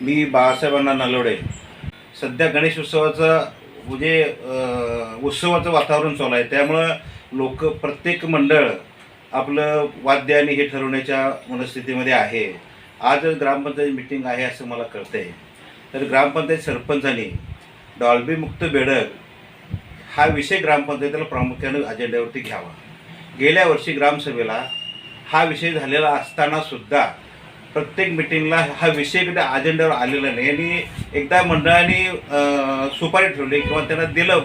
मी बाळासाहेबांना नलवडे सध्या गणेश उत्सवाचं म्हणजे उत्सवाचं वातावरण चालू आहे. त्यामुळं लोक प्रत्येक मंडळ आपलं वाद्य आणि हे ठरवण्याच्या मनस्थितीमध्ये आहे. आज ग्रामपंचायत मिटिंग आहे असं मला कळतंय. तर ग्रामपंचायत सरपंचांनी डॉल्बीमुक्त बेडक हा विषय ग्रामपंचायतीला प्रामुख्याने अजेंड्यावरती घ्यावा. गेल्या वर्षी ग्रामसभेला हा विषय झालेला असतानासुद्धा प्रत्येक मिटिंगला हा विषय कधी अजेंड्यावर आलेला नाही. आणि एकदा मंडळाने सुपारी ठेवली किंवा त्यांना दिलं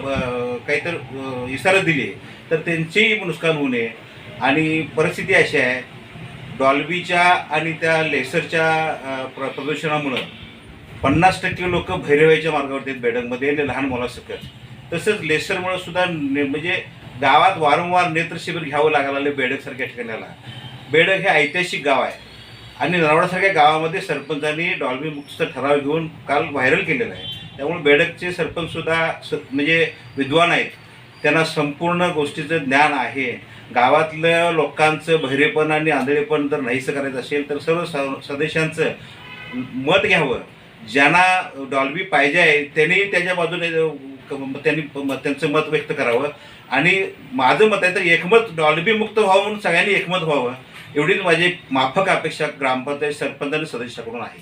काहीतरी इशारा दिली तर त्यांचेही नुकसान होऊ नये. आणि परिस्थिती अशी आहे डॉल्बीच्या आणि त्या लेसरच्या प्र प्रदूषणामुळं पन्नास टक्के लोक भैरवाच्या मार्गावरती आहेत बेडकमध्ये आणि लहान मुलासकट तसंच लेसरमुळं सुद्धा ने- म्हणजे गावात वारंवार नेत्रशिबिर घ्यावं लागायला लागलं बेडकसारख्या ठिकाणाला. बेडक हे ऐतिहासिक गाव आहे. आणि नरवाडासारख्या गावामध्ये सरपंचांनी डॉल्बी मुक्तचा ठराव घेऊन काल व्हायरल केलेला आहे. त्यामुळे बेडकचे सरपंचसुद्धा स म्हणजे विद्वान आहेत. त्यांना संपूर्ण गोष्टीचं ज्ञान आहे. गावातल्या लोकांचं बहिरेपण आणि आंधळेपण जर नाहीसं करायचं असेल तर सर्व स सदस्यांचं मत घ्यावं. ज्यांना डॉल्बी पाहिजे आहे त्यांनी त्याच्या बाजूने त्यांनी म- त्यांचं मत व्यक्त करावं. आणि माझं मत आहे तर एकमत डॉल्बी मुक्त व्हावं म्हणून सगळ्यांनी एकमत व्हावं. एवढीच माझी माफक अपेक्षा ग्रामपंचायत सरपंच आणि सदस्याकडून आहे.